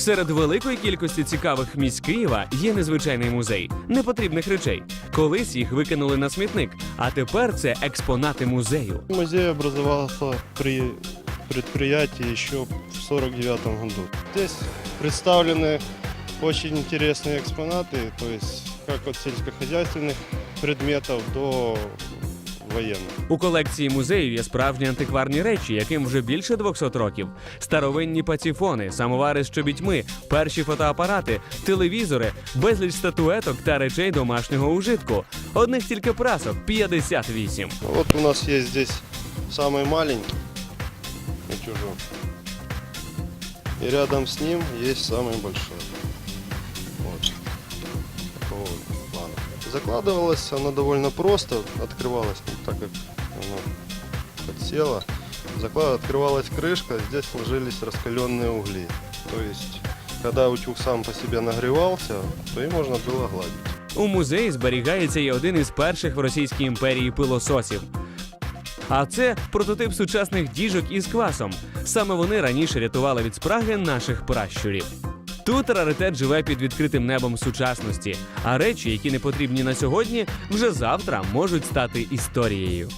Серед великої кількості цікавих місць Києва є незвичайний музей непотрібних речей. Колись їх викинули на смітник, а тепер це експонати музею. Музей образовался при предприятии еще в 49 году. Здесь представлены очень интересные экспонаты, то есть как от сельскохозяйственных предметов до военных. У колекції музею є справжні антикварні речі, яким вже більше 200 років. Старовинні патефони, самовари з чобітьми, перші фотоапарати, телевізори, безліч статуеток та речей домашнього ужитку. Одних тільки прасок 58. Вот у нас есть здесь самый маленький, утюжок. И рядом с ним есть самый большой. Вот. Такого вот плана. Закладывалась она довольно просто, открывалась, ну, так как она подсела. Заклад... Открывалась крышка, здесь ложились раскаленные угли. То есть, когда утюг сам по себе нагревался, то и можно было гладить. У музеї зберігається і один із перших в Російській імперії пилососів. А це прототип сучасних діжок із квасом. Саме вони раніше рятували від спраги наших пращурів. Тут раритет живе під відкритим небом сучасності, а речі, які не потрібні на сьогодні, вже завтра можуть стати історією.